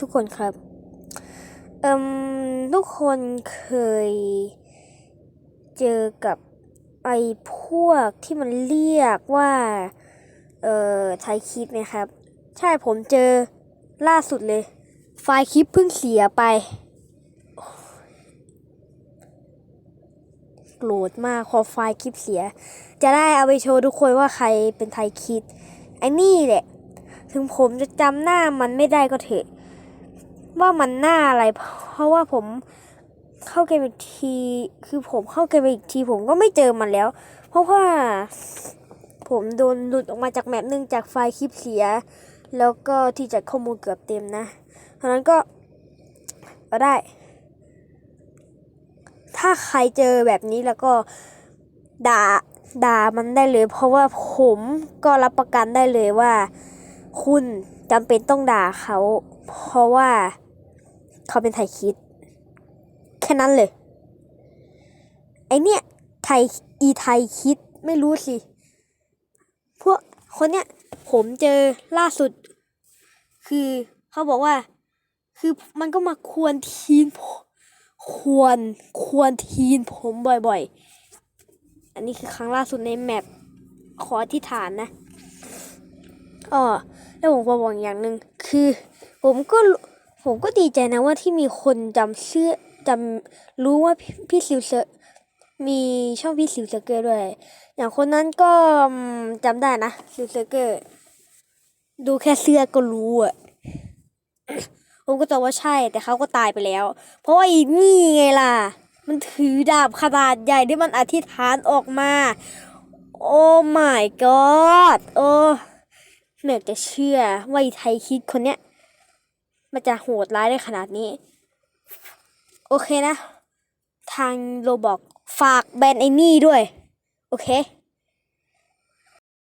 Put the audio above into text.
ทุกคนครับ เอ่มทุกคนเคยเจอกับไอ้พวกที่มันเรียกว่า เอ่อไทยคลิปไหมครับ ใช่ผมเจอล่าสุดเลย ไฟล์คลิปเพิ่งเสียไปโกรธมากพอไฟล์คลิปเสีย จะได้เอาไปโชว์ทุกคนว่าใครเป็นไทยคิดไอ้นี่แหละ ถึงผมจะจำหน้ามันไม่ได้ก็เถอะ ว่ามันหน้าอะไร เพราะว่าผมเข้าเกมอีกที คือผมเข้าเกมอีกที ผมก็ไม่เจอมันแล้ว เพราะว่า ผมโดนหลุดออกมาจากแมปหนึ่งจากไฟล์คลิปเสีย แล้วก็ที่จัดข้อมูลเกือบเต็มนะเพราะนั้นก็เอาได้ ถ้าใครเจอแบบนี้แล้วก็ด่าด่ามันได้เลย เพราะว่าผมก็รับประกันได้เลยว่า คุณจำเป็นต้องด่าเขา เพราะว่า เขาเป็นไทยคิด แค่นั้นเลย ไอเนี้ยไทยอีไทยคิดไม่รู้สิ พวกคนเนี้ยผมเจอล่าสุด คือเขาบอกว่า คือมันก็มาควรทีนผมควรควรทีนผมบ่อยๆ อันนี้คือครั้งล่าสุดในแมปขออธิษฐานนะอ๋อแล้วผมก็บอกอย่างหนึ่งคือ ผมก็ ผมก็ดีใจนะว่าที่มีคนจำเชื่อจำรู้ว่าพี่พี่ซิวเซอร์มีช่องพี่ซิวเซอร์เกอร์ด้วย อย่างคนนั้นก็จำได้นะซิวเซอร์เกอร์ดูแค่เสื้อก็รู้อะผมก็ตอบว่าใช่แต่เขาก็ตายไปแล้ว เพราะว่าอีนี่ไงล่ะ มันถือดาบขนาดใหญ่ที่มันอธิษฐานออกมา โอ้ my god โอ้ไม่อจะเชื่อว่าไทยคิดคนเนี้ย มันจะโหดร้ายได้ขนาดนี้ โอเคนะ ทางโรบอกฝากแบนไอ้นี่ด้วย โอเค